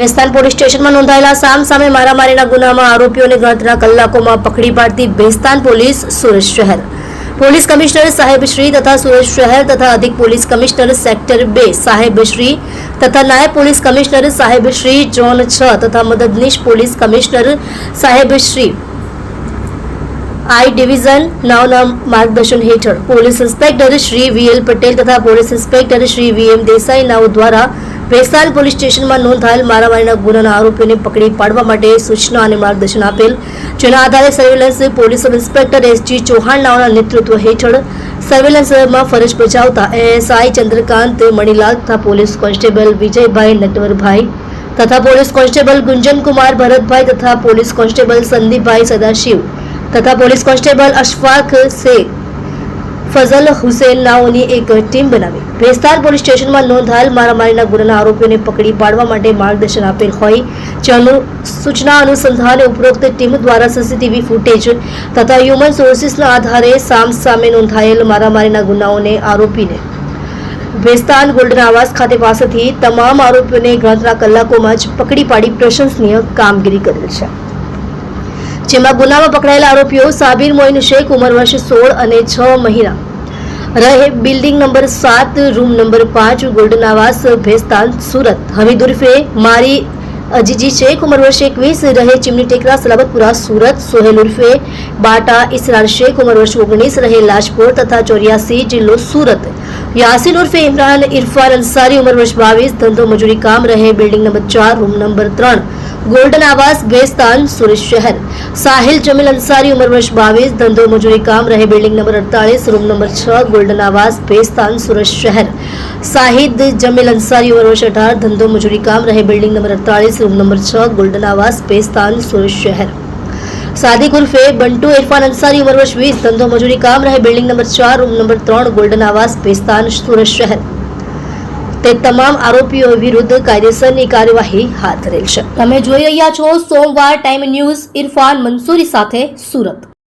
Bhestan police સ્ટેશનમાં નોંધાયેલા સામ સામે મારામારીના ગુનામાં આરોપીઓને ગણતરીના કલાકોમાં પકડી પાડતી ભેસ્તાન પોલીસ સુરત શહેર. પોલીસ કમિશનર સાહેબ શ્રી તથા સુરત શહેર તથા અધિક પોલીસ કમિશનર સેક્ટર બે સાહેબશ્રી તથા નાયબ પોલીસ કમિશનર સાહેબશ્રી ઝોન છ તથા મદદનીશ પોલીસ કમિશનર સાહેબશ્રી આઈ ડિવિઝન નાવના માર્ગદર્શન હેઠળ. Police inspector Shri V L Patel તથા police inspector Shri V M Desai નાવ દ્વારા ભેસાલ પોલીસ સ્ટેશનમાં નોંધાયેલ મારામારીના ગુનાના આરોપીને પકડી પાડવા માટે સૂચના અને માર્ગદર્શન આપેલ, જેના આધારે surveillance police sub inspector S G Chauhan નાવના નેતૃત્વ હેઠળ સર્વેલન્સમાં ફરજ બજાવતા એએસઆઈ ચંદ્રકાંત મણીલાલ તથા પોલીસ કોન્સ્ટેબલ વિજયભાઈ નટવરભાઈ તથા પોલીસ કોન્સ્ટેબલ ગુંજનકુમાર ભરતભાઈ તથા પોલીસ કોન્સ્ટેબલ સંદીપભાઈ સદાશિવ તથા પોલીસ કોન્સ્ટેબલ અશફાક શેખ ફઝલ હુસેનનાઓની એક ટીમ બનાવી. ભેસ્તાર પોલીસ સ્ટેશનમાં નોંધાયેલ મારામારીના ગુનાના આરોપીઓને પકડી પાડવા માટે માર્ગદર્શન આપેલ હોય, જેનું સૂચના અનુસંધાને ઉપરોક્ત ટીમ દ્વારા સીસીટીવી ફૂટેજ તથા હ્યુમન સોર્સિસના આધારે સામ સામે નોંધાયેલ મારામારીના ગુનાઓને આરોપીને. ભેસ્તાન ગોલ્ડન આવાસ ખાતે પાસેથી તમામ આરોપીઓને ગણતરા કલાકોમાં જ પકડી પાડી પ્રશંસનીય કામગીરી કરેલ છે. જેમાં ગુનામાં પકડાયેલા આરોપીઓ સાબિર મોઇન શેખ, ઉંમર વર્ષ સોળ અને છ મહિના. રહે બિલ્ડિંગ નંબર સાત, રૂમ નંબર પાંચ ગોલ્ડન આવાસ ભેસ્તાન, સુરત. હમીદ ઉર્ફે મારી અજીજી શેખ, ઉંમર વર્ષ એકવીસ, રહે ચીમની ટેકરા, સલાબતપુરા, સુરત. સોહેલ ઉર્ફે બાટા ઇસરાર શેખ, ઉંમર વર્ષ ઓગણીસ, રહે લાજપોર તથા ચોર્યાસી, જિલ્લો સુરત. યાસીન ઉર્ફે ઇમરાન ઇરફાન અંસારી, ઉંમર વર્ષ બાવીસ, ધંધો મજૂરી કામ, રહે બિલ્ડિંગ નંબર ચાર, રૂમ નંબર ત્રણ. ગોલ્ડન આવાસ ગેસ્તાન સુરેશ શહેર. સાહિલ જમીલ અંસારી, ઉંમર વર્ષ બાવીસ, ધંધો મજૂરી કામ, રહે બિલ્ડિંગ નંબર અડતાલીસ, રૂમ નંબર છ, ગોલ્ડન આવાસ ભેસ્તાન સુરત શહેર. સાહિદ જમીલ અંસારી, ઉંમર વર્ષ અઢાર, ધંધો મજૂરી કામ, રહે બિલ્ડિંગ નંબર અડતાલીસ, રૂમ નંબર છ, ગોલ્ડન આવાસ ભેસ્તાન સુરત શહેર. સાદિક ઉર્ફે બંટુ ઇરફાન અંસારી, ઉંમર વર્ષ વીસ, ધંધો મજૂરી કામ, રહે બિલ્ડિંગ નંબર ચાર, રૂમ નંબર ત્રણ, ગોલ્ડન આવાસ ભેસ્તાન સુરત શહેર. તે તમામ આરોપીઓ વિરુદ્ધ કાયદેસરની કાર્યવાહી હાથ ધરેલ છે. તમે જોઈ રહ્યા છો સોમવાર ટાઈમ ન્યૂઝ ઇરફાન મંસૂરી સાથે સુરત.